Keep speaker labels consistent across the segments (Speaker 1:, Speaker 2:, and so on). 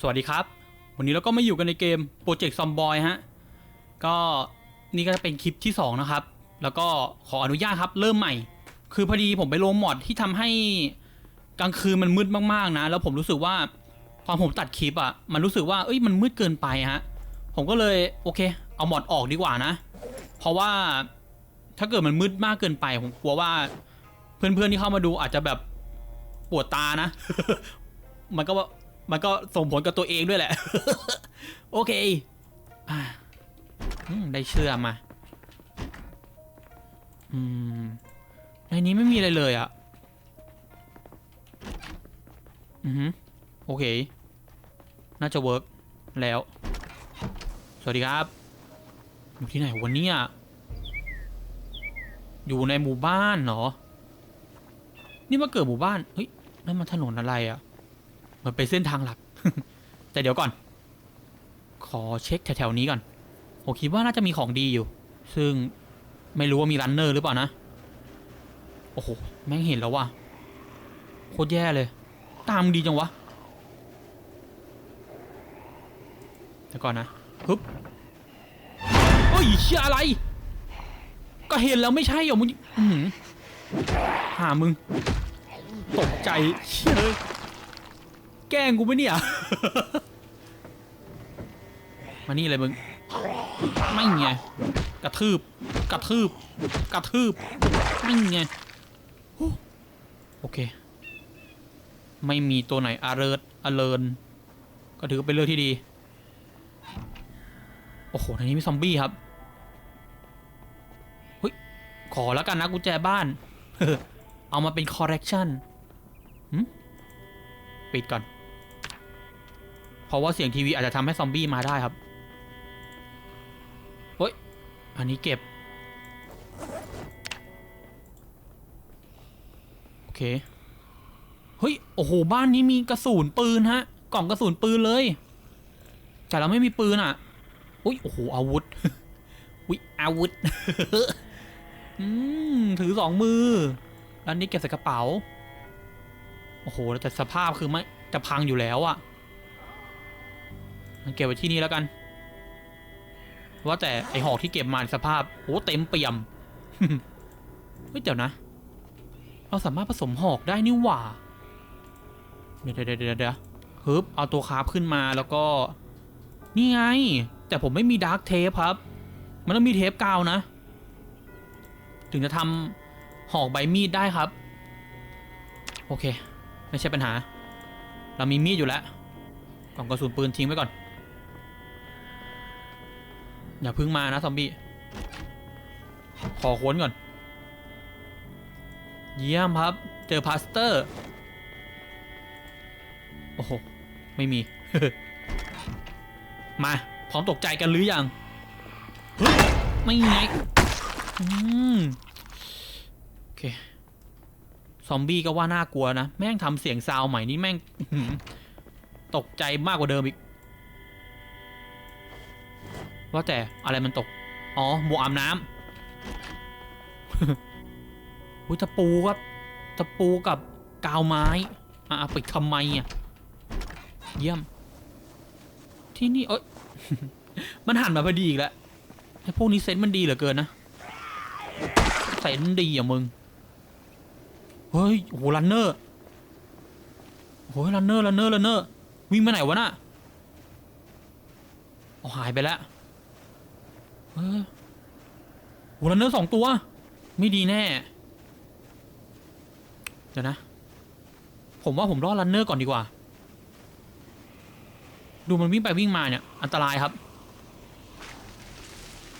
Speaker 1: สวัสดีครับ วันนี้เราก็มาอยู่กันในเกม Project Zomboy ฮะ ก็นี่ก็จะเป็นคลิปที่ 2 นะครับ แล้วก็ขออนุญาตครับ เริ่มใหม่ คือพอดีผมไปลงมอดที่ทำให้กลางคืนมันมืดมากๆนะ แล้วผมรู้สึกว่าตอนผมตัดคลิปอะ่ะ มันรู้สึกว่าเอ้ยมันมืดเกินไปฮะ ผมก็เลยโอเค เอามอดออกดีกว่านะ เพราะว่าถ้าเกิดมันมืดมากเกินไปผมกลัวว่า เพื่อนๆที่เข้ามาดูอาจจะแบบปวดตานะ มันก็ว่า มันก็ส่งผลกับตัวเองด้วยแหละ โอเคอได้เชื่อมา อืม ในนี้ไม่มีอะไรเลยอะ่ะ อือโอเค น่าจะเวิร์กแล้ว สวัสดีครับ อยู่ที่ไหนวันนี้อะ อยู่ในหมู่บ้านเหรอ นี่มาเกิดหมู่บ้าน เฮ้ย นั่นมันถนนอะไรอะ่ะ มันเป็นเส้นทางหลัก แต่เดี๋ยวก่อน ขอเช็คแถวๆนี้ก่อน ผมคิดว่าน่าจะมีของดีอยู่ ซึ่งไม่รู้ว่ามีรันเนอร์หรือเปล่านะ โอ้โห แม่งเห็นแล้วว่ะ โคตรแย่เลย ตามดีจังวะแต่ก่อนนะฮึบเฮ้ยเชี่ยอะไร ก็เห็นแล้วไม่ใช่เหรอมึงอื้อหือหามึง ตกใจเชี่ยเลย แกล้งกูไหมเนี่ย มานี่เลยมึง ไม่ไง กระทืบ กระทืบ กระทืบ ไม่ไง โอเค ไม่มีตัวไหนอาเริร์ดอาเลิน ก็ถือเป็นเรื่องที่ดี โอ้โหในนี้มีซอมบี้ครับ เฮ้ย ขอแล้วกันนะกุญแจบ้าน เอามาเป็นคอร์เรคชันปิดก่อน เพราะว่าเสียงทีวีอาจจะทำให้ซอมบี้มาได้ครับเฮ้ย อันนี้เก็บ โอเค เฮ้ย โอ้โห บ้านนี้มีกระสุนปืนฮะ กล่องกระสุนปืนเลย แต่เราไม่มีปืนอะ อุ้ย โอ้โห อาวุธ อุ้ย อาวุธ อืม ถือสองมือ แล้วนนี้เก็บใส่กระเป๋า โอ้โห แต่สภาพคือไม่จะพังอยู่แล้วอะ มันเก็บไว้ที่นี่แล้วกัน ว่าแต่ไอหอกที่เก็บมาสภาพโอ้เต็มเปี่ยม เฮ้ยเดี๋ยวนะ เราสามารถผสมหอกได้นี่หว่า เดี๋ยวเดี๋ยวเดี๋ยวเดี๋ยวฮึบเอาตัวคาบขึ้นมาแล้วก็ นี่ไง แต่ผมไม่มีดาร์กเทปครับ มันต้องมีเทปกาวนะ ถึงจะทำหอกใบมีดได้ครับ โอเค ไม่ใช่ปัญหา เรามีมีดอยู่แล้วกล่องกระสุนปืนทิ้งไว้ก่อน อย่าพึ่งมานะซอมบี้ ขอค้นก่อน เยี่ยมครับ เจอพาสเตอร์ โอ้โห ไม่มี มา พร้อมตกใจกันหรือยังไม่ไงอืมโอเค ซอมบี้ก็ว่าน่ากลัวนะ แม่งทำเสียงซาวใหม่นี่แม่ง ตกใจมากกว่าเดิมอีก ว่าแต่อะไรมันตก อ๋อหมวกอาบน้ำอุ้ยตะปูครับตะปูกับกาวไม้อะเอาไปทำไมอะเยี่ยม ที่นี่เอ้ยมันหันมาพอดีอีกแล้วไอ้พวกนี้เซนส์มันดีเหลือเกินนะเซนส์ดีอะมึงเฮ้ยโอ้โหรันเนอร์โอ้ลันเนอร์รันเนอร์รันเนอร์วิ่งไปไหนวะน่ะเอหายไปแล้ว เออโหรันเนอร์สองตัว ไม่ดีแน่ เดี๋ยวนะ ผมว่าผมรอดรันเนอร์ก่อนดีกว่า ดูมันวิ่งไปวิ่งมาเนี่ย อันตรายครับ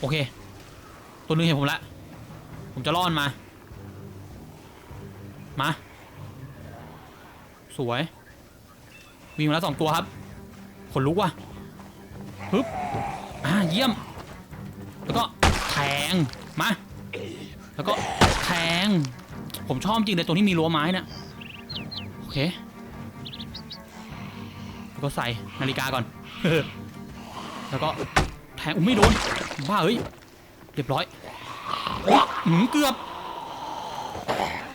Speaker 1: โอเค ตัวนึงเห็นผมละผมจะล่อนมา มา สวย วิ่งมาแล้วสองตัวครับ ขนลุกว่ะฮึบอ่า เยี่ยม แล้วก็แทงมาแล้วก็แทง ผมชอบจริงเลยตรงที่มีรั้วไม้นะี่ยโอเคแล้วก็ใส่นาฬิกาก่อน แล้วก็แทงอุ้ยไม่โดนบ้าเฮ้ยเรียบร้อยอ้หืมเกือบ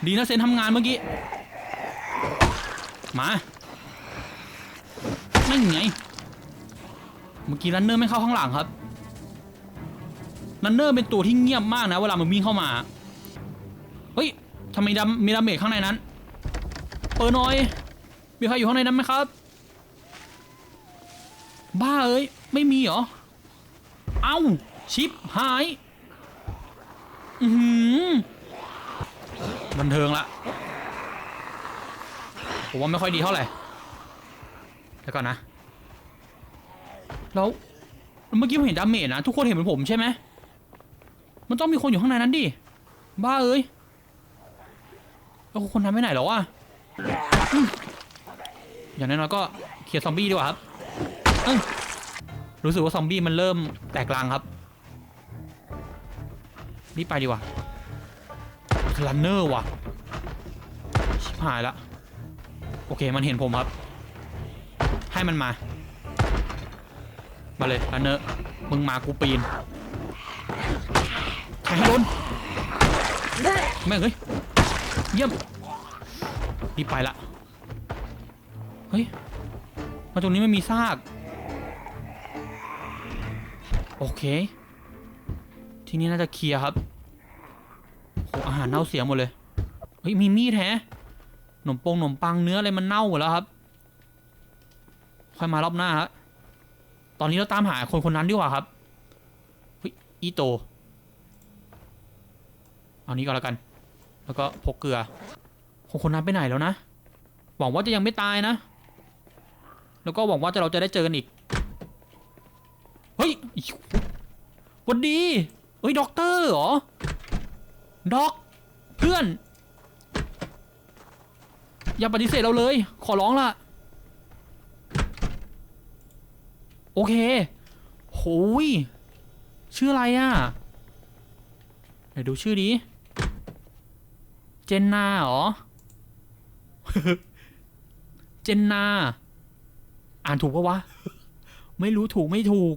Speaker 1: ดีนะเซนทำงานเมื่อกี้ มาอนั่นไง เมื่อกี้รันเนอร์ไม่เข้าข้างหลังครับ รันเนอร์เป็นตัวที่เงียบมากนะ เวลามันวิ่งเข้ามา เฮ้ยทำไมดำมีดาเมจข้างในนั้น เปิดหน่อย มีใครอยู่ข้างในนั้นไหมครับ บ้าเอ้ย ไม่มีเหรอ เอ้า ชิปหาย อือหือบันเทิงละ ผมว่าไม่ค่อยดีเท่าไหร่เดี๋ยวก่อนนะ แล้ว เมื่อกี้ผมเห็นดาเมจนะ ทุกคนเห็นเหมือนผมใช่ไหม มันต้องมีคนอยู่ข้างในนั้นดิ บ้าเอ้ยแล้วคนนั้นไปไหนแล้วะอย่างน้อยๆก็เคลียร์ซอมบี้ดีกว่าครับรู้สึกว่าซอมบี้มันเริ่มแตกรังครับรีบไปดีกว่าลันเนอร์ว่ะชิบหายละโอเคมันเห็นผมครับ ให้มันมา มาเลยลันเนอร์มึงมากูปีน งให้โดนแม่งเฮ้ยเยี่ยมรีบไปละเฮ้ยมาตรงนี้ไม่มีซาก โอเค ที่นี่น่าจะเคลียร์ครับโหอาหารเน่าเสียหมดเลยเฮ้ยมีมีดแฮะขนมปงขนมปังเนื้ออะไรมันเน่าหมดแล้วครับค่อยมารอบหน้าฮะตอนนี้เราตามหาคนคนนั้นดีกว่าครับเฮ้ยอีโต เอานี้ก็แล้วกัน แล้วก็พกเกลือคนคนนั้นไปไหนแล้วนะ หวังว่าจะยังไม่ตายนะ แล้วก็หวังว่าจะเราจะได้เจอกันอีก เฮ้ยวันดี เฮ้ยด็อกเตอร์เหรอ ด็อกเพื่อน อย่าปฏิเสธเราเลย ขอร้องล่ะโอเคโหยชื่ออะไรอะไหนดูชื่อดี จนนาเหรอ เจนนา อ่านถูกปะวะ ไม่รู้ถูกไม่ถูก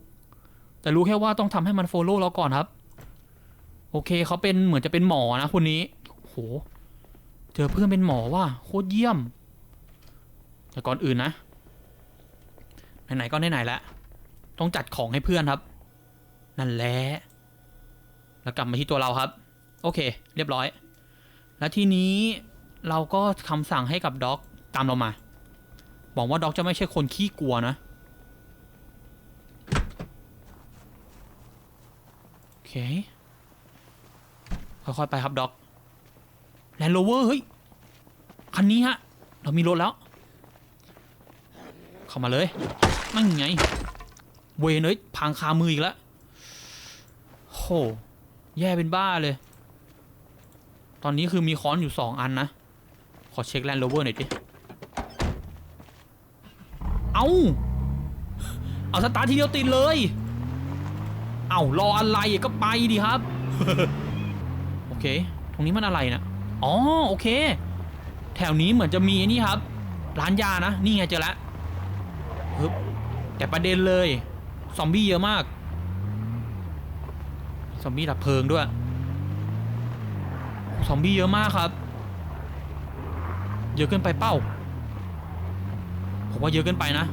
Speaker 1: แต่รู้แค่ว่าต้องทำให้มันโฟโล่เราก่อนครับ โอเคเขาเป็นเหมือนจะเป็นหมอนะคนนี้โห เจอเพื่อนเป็นหมอว่ะโคตรเยี่ยม แต่ก่อนอื่นนะ ไหนๆก็ไหนๆแล้วต้องจัดของให้เพื่อนครับ นั่นแหละ แล้วกลับมาที่ตัวเราครับ โอเค เรียบร้อย แล้วทีนี้เราก็คำสั่งให้กับด็อกตามเรามา บอกว่าด็อกจะไม่ใช่คนขี้กลัวนะ โอเค ค่อยๆไปครับด็อกแลนด์โรเวอร์เฮ้ย คันนี้ฮะ เรามีรถแล้ว เข้ามาเลยนั่นไง เวนเอ้ยพังคามืออีกแล้วโห แย่เป็นบ้าเลย ตอนนี้คือมีค้อนอยู่สองอันนะ ขอเช็คแลนด์โรเวอร์หน่อยดิ เอาเอาสตาร์ททีเดียวติดเลย เอารออะไรก็ไปดิครับ โอเค ตรงนี้มันอะไรนะ อ๋อโอเค แถวนี้เหมือนจะมีนี่ครับ ร้านยานะ นี่ไงเจอแล้วฮึบแต่ประเด็นเลย ซอมบี้เยอะมาก ซอมบี้ดับเพลิงด้วย ซอมบี้เยอะมากครับ เยอะเกินไปเป้า ผมว่าเยอะเกินไปนะ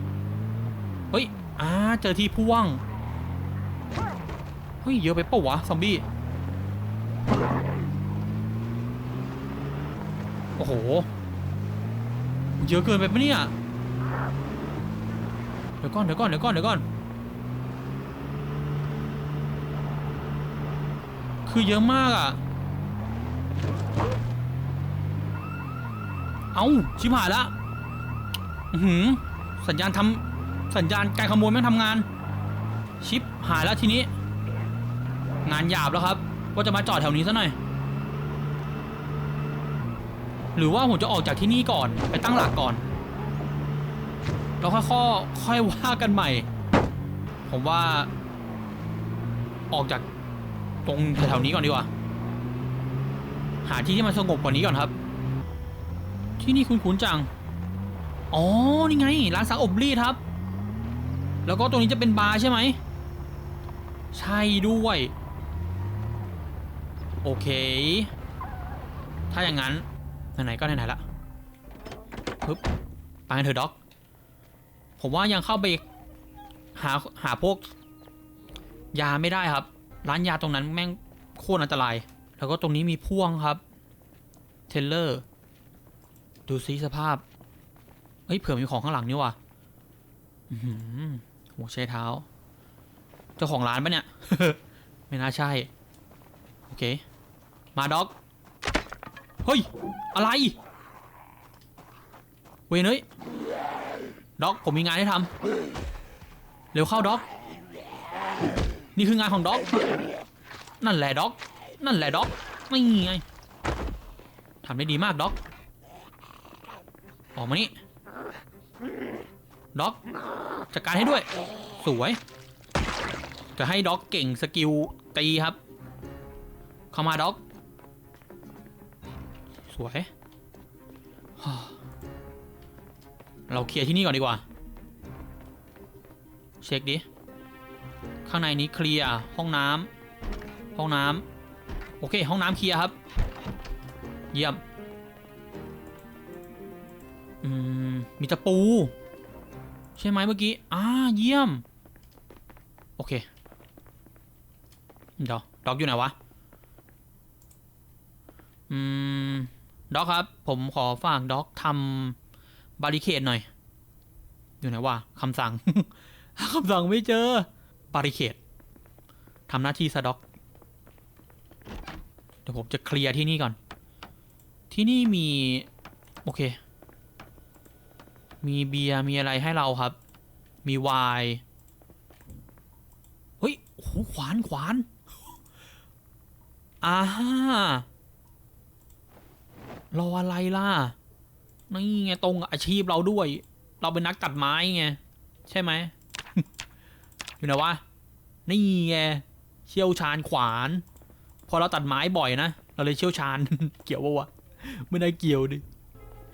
Speaker 1: เฮ้ย อ่า เจอที่พ่วง เฮ้ย เยอะไปเป้าวะ ซอมบี้ โอ้โห เยอะเกินไปปะเนี่ย เดี๋ยวก่อน เดี๋ยวก่อน เดี๋ยวก่อน เดี๋ยวก่อน คือเยอะมากอะ เอาชิบหายละหือสัญญาณทำสัญญาณการขโมยไม่งทำงาน ชิปหายแล้วทีนี้ งานหยาบแล้วครับ ว่าจะมาจอดแถวนี้ซะหน่อย หรือว่าผมจะออกจากที่นี่ก่อน ไปตั้งหลักก่อน แล้วค่อยๆค่อยว่ากันใหม่ ผมว่า ออกจากตรงแถวๆนี้ก่อนดีกว่า หาที่ที่มันสงบกว่านี้ก่อนครับ ที่นี่คุ้นๆจัง อ๋อ นี่ไง ร้านซักอบรีดครับ แล้วก็ตรงนี้จะเป็นบาร์ใช่ไหม ใช่ด้วย โอเค ถ้าอย่างนั้น ไหนๆก็ไหนๆละปึ๊บไปกันเถอะด็อก ผมว่ายังเข้าไปหาหาพวกยาไม่ได้ครับ ร้านยาตรงนั้นแม่งโคตรอันตราย แล้วก็ตรงนี้มีพ่วงครับ เทเลอร์ ดูซิสภาพ เฮ้ย เผื่อมีของข้างหลังนี่ว่ะอื้อหือหัวใช้เท้า เจ้าของร้านปะเนี่ย ไม่น่าใช่ โอเค มาด็อก เฮ้ย อะไร เวยเนยด็อก ผมมีงานให้ทำ เร็วเข้าด็อก นี่คืองานของด็อก นั่นแหละด็อก นั่นแหละด็อกไม่ไงทำได้ดีมากด็อกออกมานี่ด็อกจัดการให้ด้วย สวย จะให้ด็อกเก่งสกิลตีครับ เข้ามาด็อก สวย เราเคลียร์ที่นี่ก่อนดีกว่า เช็คดิ ข้างในนี้เคลียร์ห้องน้ำห้องน้ำ โอเค ห้องน้ำเคลียร์ครับ เยี่ยม อืม มีตะปู ใช่ไหมเมื่อกี้อ่าเยี่ยม โอเค เดี๋ยวด็อกอยู่ไหนวะ อืมด็อกครับ ผมขอฝากด็อกทำบาริเคดหน่อย อยู่ไหนวะคำสั่ง คำสั่งไม่เจอบาริเคดทำหน้าที่ซะด็อก ดี๋ยวผมจะเคลียร์ที่นี่ก่อน ที่นี่มี โอเค มีเบียร์มีอะไรให้เราครับ มีไวน์เฮ้ยโอ้โหขวานขวานอ่าฮะรออะไรล่ะ นี่ไงตรงอาชีพเราด้วย เราเป็นนักตัดไม้ไง ใช่ไหม อยู่ไหนวะ นี่ไง เชี่ยวชาญขวาน พอเราตัดไม้บ่อยนะ เราเลยเชี่ยวชาญ เกี่ยวปะวะไม่ได้เกี่ยวดิ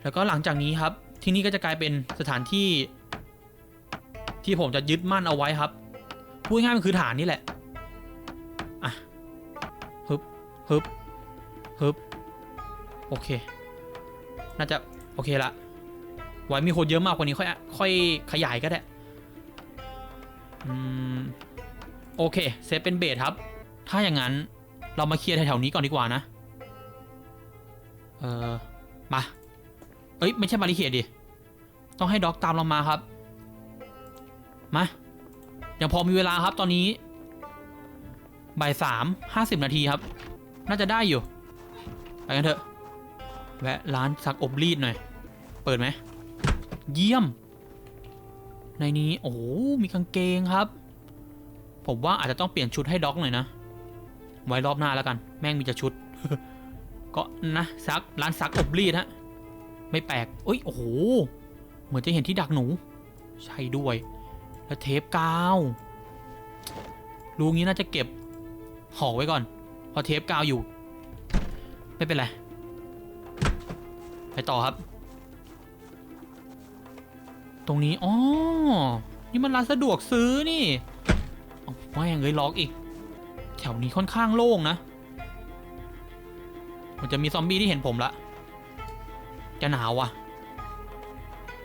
Speaker 1: แล้วก็หลังจากนี้ครับ ที่นี่ก็จะกลายเป็นสถานที่ ที่ผมจะยึดมั่นเอาไว้ครับ พูดง่ายๆมันคือฐานนี่แหละ อะฮึบฮึบฮึบโอเค น่าจะโอเคละไว้มีคนเยอะมากกว่านี้ค่อยค่อยขยายก็ได้อืมโอเคเซฟเป็นเบสครับ ถ้าอย่างนั้น เรามาเคลียร์แถวๆนี้ก่อนดีกว่านะ เออมา เอ้ย ไม่ใช่บาริเคดดิ ต้องให้ด็อกตามเรามาครับ มา ยังพอมีเวลาครับตอนนี้ บ่ายสามห้าสิบนาทีครับ น่าจะได้อยู่ ไปกันเถอะ แวะร้านซักอบรีดหน่อย เปิดไหม เยี่ยม ในนี้ โอ้โหมีกางเกงครับ ผมว่าอาจจะต้องเปลี่ยนชุดให้ด็อกหน่อยนะ ไว้รอบหน้าแล้วกัน แม่งมีจะชุด ก็นะซักร้านซักอบรีดฮะไม่แปลกเอ้ยโอ้โหเหมือนจะเห็นที่ดักหนู ใช่ด้วย แล้วเทปกาวรูงี้น่าจะเก็บห่อไว้ก่อน พอเทปกาวอยู่ ไม่เป็นไร ไปต่อครับ ตรงนี้อ๋อนี่มันร้านสะดวกซื้อนี่เอาว่งเลยล็อกอีก แถวนี้ค่อนข้างโล่งนะ มันจะมีซอมบี้ที่เห็นผมละ จะหนาวว่ะ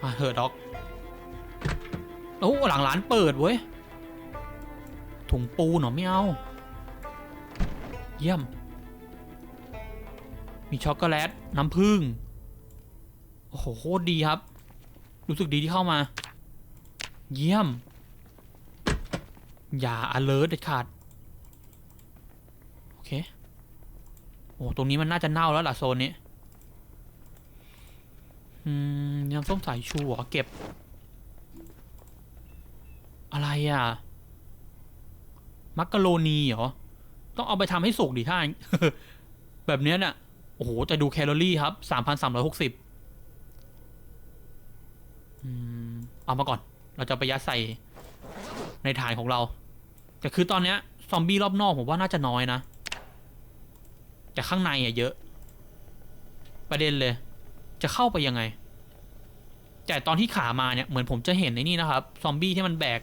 Speaker 1: มาเถอะด็อกโอ้หลังร้านเปิดเว้ย ถุงปูหนอไม่เอา เยี่ยม มีช็อกโกแลต น้ำผึ้ง โอ้โห โคตรดีครับ รู้สึกดีที่เข้ามา เยี่ยม อย่า alert เด็ดขาด เค โอ้ตรงนี้มันน่าจะเน่าแล้วล่ะโซนนี้ อืมน้ำส้มสายชูเหรอเก็บ อะไรอะ มักกะโรนีเหรอ ต้องเอาไปทำให้สุกดิท่าน แบบเนี้ยน่ะ โอ้โห จะดูแคลอรี่ครับ สามพันสามร้อยหกสิบเอามาก่อน เราจะไปยัดใส่ในฐานของเรา แต่คือตอนเนี้ย ซอมบี้รอบนอกผมว่าน่าจะน้อยนะ แต่ข้างในอะเยอะ ประเด็นเลย จะเข้าไปยังไง แต่ตอนที่ขามาเนี่ยเหมือนผมจะเห็นในนี่นะครับ ซอมบี้ที่มันแบก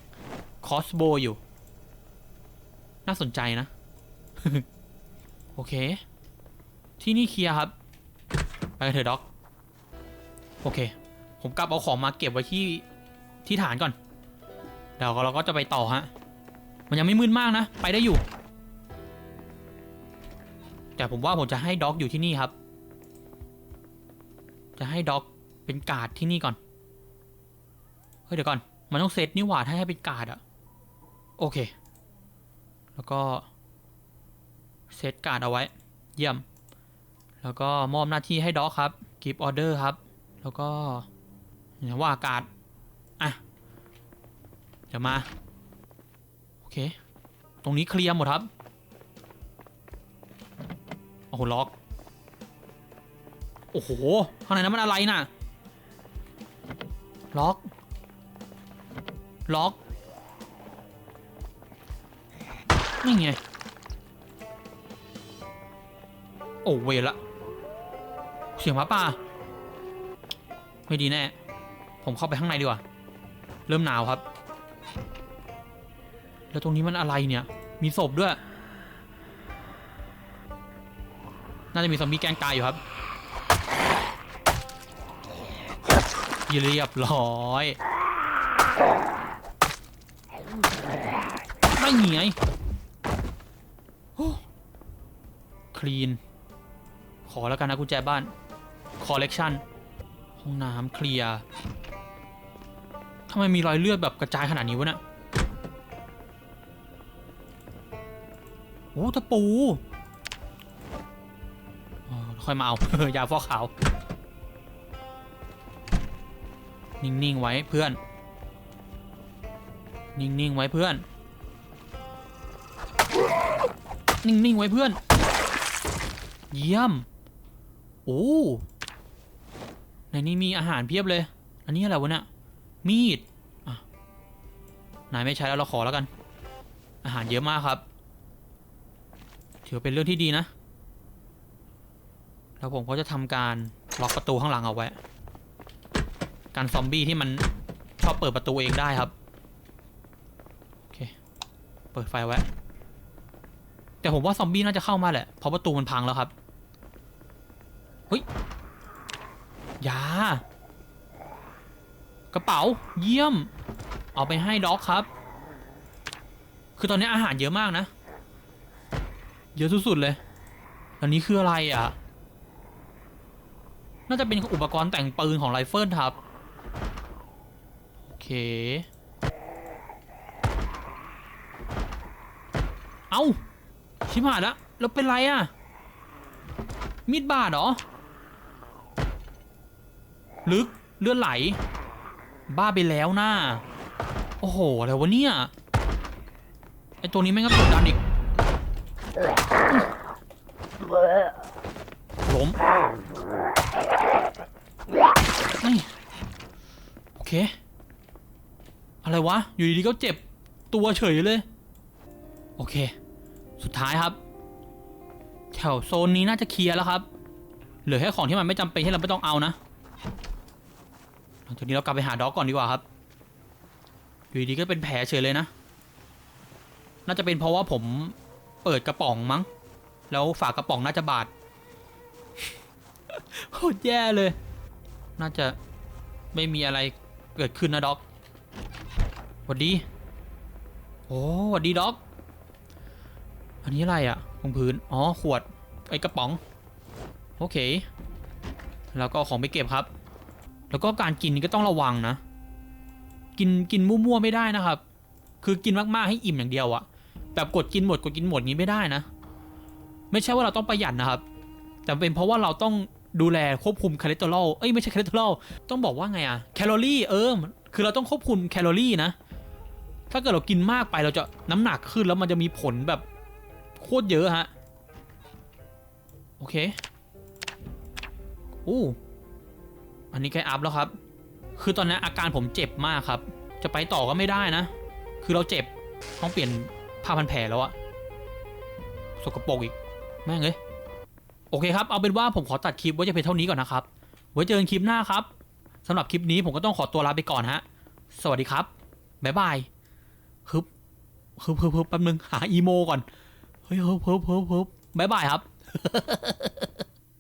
Speaker 1: คอสโบอยู่ น่าสนใจนะ โอเค ที่นี่เคลียร์ครับ ไปกันเถอะด็อก โอเค ผมกลับเอาของมาเก็บไว้ที่ที่ฐานก่อนเดี๋ยวเราก็จะไปต่อฮะ มันยังไม่มืดมากนะ ไปได้อยู่ แต่ผมว่าผมจะให้ด็อกอยู่ที่นี่ครับ จะให้ด็อกเป็นกาดที่นี่ก่อน เฮ้ยเดี๋ยวก่อน มันต้องเซตนี่หว่าถ้าให้เป็นกาดอะโอเค แล้วก็เซตการ์ดเอาไว้ เยี่ยม แล้วก็มอบหน้าที่ให้ด็อกครับกิฟออเดอร์ครับ แล้วก็อย่าว่ากาดอะ เดี๋ยวมา โอเค ตรงนี้เคลียร์หมดครับ โอ้โหล็อก โอ้โหข้างในนั้นมันอะไรน่ะ ล็อก ล็อก นี่ไง โอ้เวละ เสียงหมาป่า ไม่ดีแน่ ผมเข้าไปข้างในดีกว่า เริ่มหนาวครับ แล้วตรงนี้มันอะไรเนี่ย มีศพด้วย น่าจะมีซอมบี้แกล้งตายอยู่ครับเรียบร้อยไม่เหนียคลีน ขอแล้วกันนะกุญแจบ้านคอลเลกชันห้องน้ำเคลียร์ทำไมมีรอยเลือดแบบกระจายขนาดนี้วะเนี่ยโอ้ตะปู ค่อยมาเอา ยาฟอกขาว นิ่งๆไว้เพื่อน นิ่งๆไว้เพื่อน นิ่งๆไว้เพื่อน เยี่ยม โอ้ ในนี้มีอาหารเพียบเลย อันนี้อะไรวะเนี่ย มีดนายไม่ใช้แล้วเราขอแล้วกัน อาหารเยอะมากครับ ถือเป็นเรื่องที่ดีนะ แล้วผมก็จะทำการล็อกประตูข้างหลังเอาไว้ การซอมบี้ที่มันชอบเปิดประตูเองได้ครับโอเคเปิดไฟไว้ แต่ผมว่าซอมบี้น่าจะเข้ามาแหละเพราะประตูมันพังแล้วครับเฮ้ยยากระเป๋าเยี่ยม เอาไปให้ด็อกครับ คือตอนนี้อาหารเยอะมากนะ เยอะสุดๆเลย อันนี้คืออะไรอะ น่าจะเป็นอุปกรณ์แต่งปืนของไรเฟิลครับ โอเค เอาชิบหายแล้วแล้วเป็นไรอะ มีดบาดเหรอ ลึกเลือดไหล บ้าไปแล้วน่าโอ้โห อะไรวะเนี่ย ไอตัวนี้แม่งก็กดดันอีกล้มนี่โอ เค อะไรวะ อยู่ดีๆก็เจ็บตัวเฉยเลย โอเค สุดท้ายครับ แถวโซนนี้น่าจะเคลียร์แล้วครับ เหลือแค่ของที่มันไม่จำเป็นที่เราไม่ต้องเอานะ หลังจากนี้เรากลับไปหาด็อกก่อนดีกว่าครับ อยู่ดีๆก็เป็นแผลเฉยเลยนะ น่าจะเป็นเพราะว่าผมเปิดกระป๋องมั้ง แล้วฝากระป๋องน่าจะบาดโคตรแย่เลย น่าจะไม่มีอะไร เกิดขึ้นนะด็อกสวัสดี โอ้สวัสดีด็อก อันนี้อะไรอะ่ะตรงพื้น อ๋อ ขวด ไอ้กระป๋อง โอเค แล้วก็ของไปเก็บครับ แล้วก็การกินก็ต้องระวังนะ กินกินมั่วๆไม่ได้นะครับ คือกินมากๆให้อิ่มอย่างเดียวอะแบบกดกินหมดกดกินหมดงี้ไม่ได้นะ ไม่ใช่ว่าเราต้องประหยัดนะครับ แต่เป็นเพราะว่าเราต้อง ดูแลควบคุมคอเลสเตอรอลเอ้ยไม่ใช่คอเลสเตอรอลต้องบอกว่าไงอะแคลอรี่เออคือเราต้องควบคุมแคลอรี่นะ ถ้าเกิดเรากินมากไปเราจะน้ำหนักขึ้นแล้วมันจะมีผลแบบโคตรเยอะฮะ โอเคอู้อันนี้ใกล้อัพแล้วครับ คือตอนนี้อาการผมเจ็บมากครับ จะไปต่อก็ไม่ได้นะ คือเราเจ็บต้องเปลี่ยนผ้าพันแผลแล้วอะสกปรกอีก แม่งเลย โอเคครับ เอาเป็นว่าผมขอตัดคลิปไว้จะเพียงเท่านี้ก่อนนะครับ ไว้เจอกันคลิปหน้าครับสำหรับคลิปนี้ผมก็ต้องขอตัวลาไปก่อนฮะ สวัสดีครับ บ๊ายบายฮึบฮึบฮึบฮึบแป๊บนึงหาอีโมก่อน เฮ้ยฮึบฮึบฮึบฮึบบ๊ายบายครับ